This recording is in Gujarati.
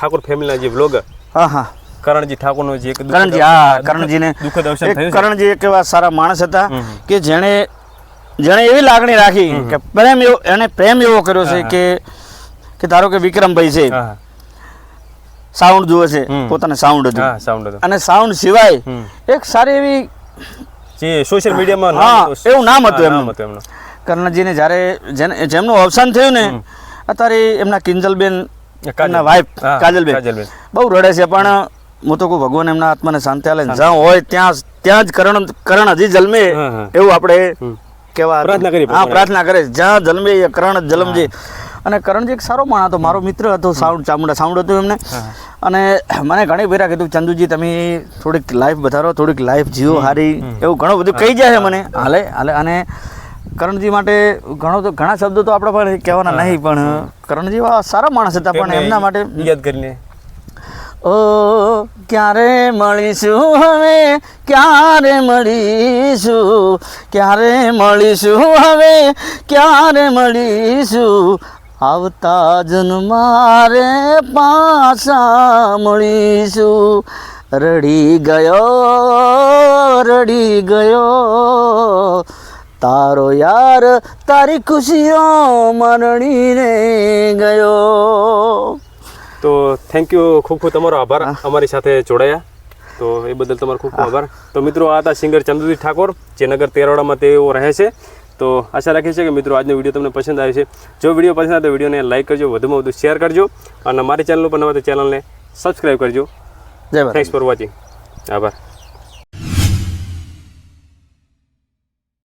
ઠાકોર ફેમિલીના જે વ્લોગર હા હા. કરણજી ઠાકોરનો જે એક કરણજી હા કરણજીને દુઃખદ અવસાન થયું કરણજી એક એવા સારા માણસ હતા. કે જેણે જેણે એવી લાગણી રાખી કે પ્રેમ એવો એને પ્રેમ એવો કર્યો છે કે કે ધારો કે વિક્રમભાઈ છે. સાઉન્ડ જુએ છે. પોતાને સાઉન્ડ હતું. સાઉન્ડ અને સાઉન્ડ સિવાય એક સારી એવી જે સોશિયલ મીડિયામાં હા, એવું નામ હતું એમનું. હતું એમનું. કર્ણજીને જ્યારે જેમનું અવસાન થયું ને અત્યારે એમના કિંજલબેન કાજલ. એમના વાઇફ હા, કાજલબેન. કાજલબેન. બહુ રડે છે પણ હું તો કહું ભગવાન એમના આત્માને શાંતિ આલે જ્યાં હોય ત્યાં ત્યાં જ કરણ કરણ હજી જન્મે. એવું આપણે કેવા પ્રાર્થના કરી હા પ્રાર્થના કરે જ્યાં જન્મે એ કરણ જ અને કરણજી એક સારો માણ હતો મારો મિત્ર હતો સાઉન્ડ ચામુંડા સાઉન્ડ હતું એમને. અને મને ઘણી ફેરા કીધું ચંદુજી તમે થોડીક લાઈફ વધારો થોડીક લાઈફ જીવો હારી. એવું ઘણું બધું કહી જાય મને. હાલે હાલે. અને કરણજી માટે ઘણો તો ઘણા શબ્દો તો આપણા પાસે કહેવાના નહીં પણ કરણજી સારા માણસ હતા પણ એમના માટે યાદ કરીને ઓ ક્યારે મળીશું હવે? ક્યારે મળીશું? ક્યારે મળીશું હવે? ક્યારે મળીશું? આવતા જન્મારે પાછા મળીશું. રડી ગયો રડી ગયો. તારો યાર તારી ખુશીઓ મરણીને ગયો. તો થેન્ક યુ ખૂબ ખૂબ તમારો આભાર અમારી સાથે જોડાયા. તો એ બદલ તમારો ખૂબ ખૂબ આભાર. તો મિત્રો આ હતા સિંગર ચંદ્રજી ઠાકોર જે નગર તેરવાડામાં તેઓ રહે છે. તો આશા રાખીએ છીએ કે મિત્રો આજનો વીડિયો તમને પસંદ આવે છે. જો વીડિયો પસંદ આવે તો વિડીયોને લાઈક કરજો વધુમાં વધુ શેર કરજો અને મારી ચેનલ ઉપર નવા તો ચેનલને સબસ્ક્રાઈબ કરજો. જય થેન્ક્સ ફોર વોચિંગ આભાર.